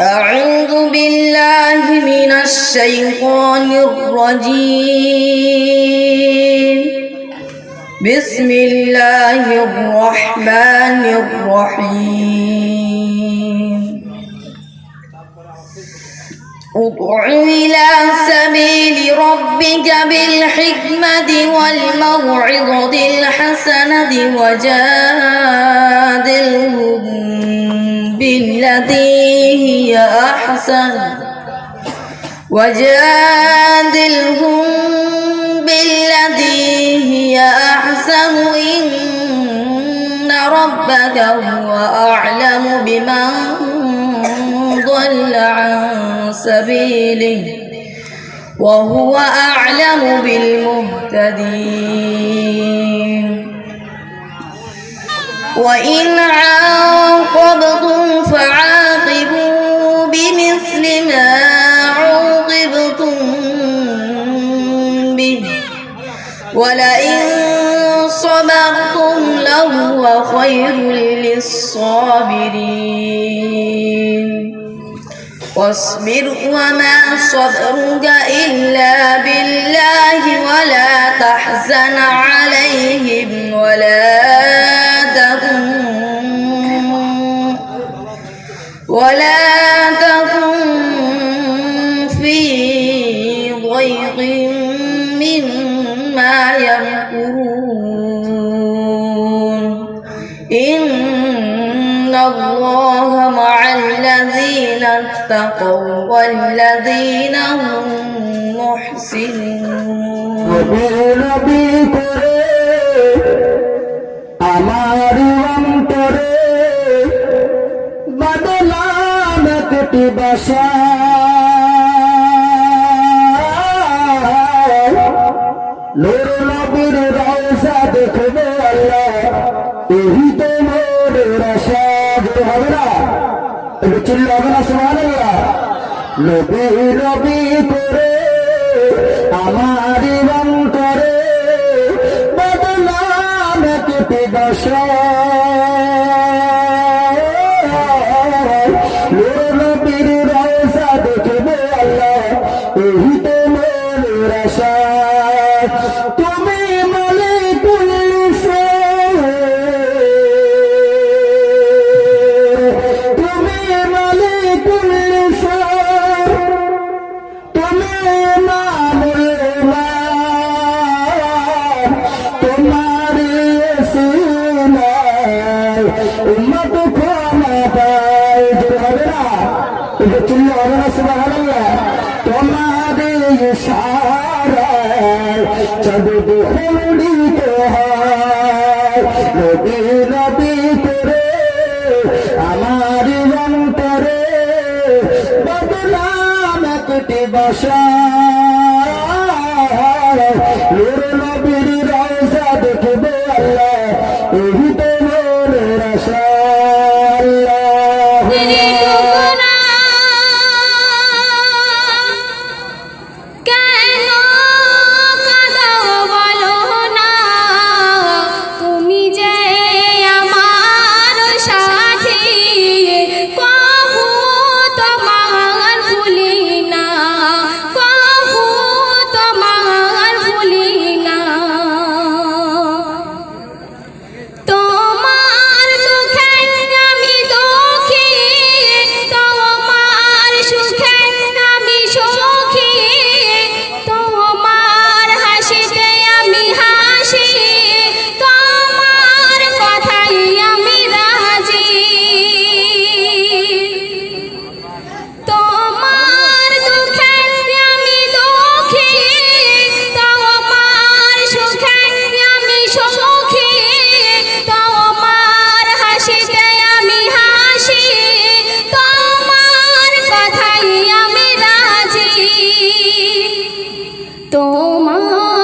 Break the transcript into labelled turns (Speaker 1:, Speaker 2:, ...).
Speaker 1: أعوذ بالله من الشيطان الرجيم. بسم الله الرحمن الرحيم. ادع إلى سبيل ربك بالحكمة والموعظة الحسنة وجادلهم بالتي هي أحسن. وجادلهم بالتي هي أحسن. إن ربك هو أعلم بمن ضل عن سبيله. وهو أعلم بالمهتدين. وإن عاقبتم صبرتم لهو خير للصابرين واصبر وما صبرك إلا بالله الله مع الذين اتقوا والذين هم محسنون
Speaker 2: নবী নবী করে আমার অন্তরে বাদলাম একটি বাসা নূর নবীর রওজা দেখবে আল্লাহ এই তো মোর আশা যদি হবে না। একটু চিল্লা হবে না সুবহানাল্লাহ। নবী নবী করে আমার অন্তরে বদলাম কেটে তোমার ইশারায় চদুদ খুন্ডিত হয়। নবী নবী করে আমার অন্তরে বদলাম একটি বাসা। নবীর তোমার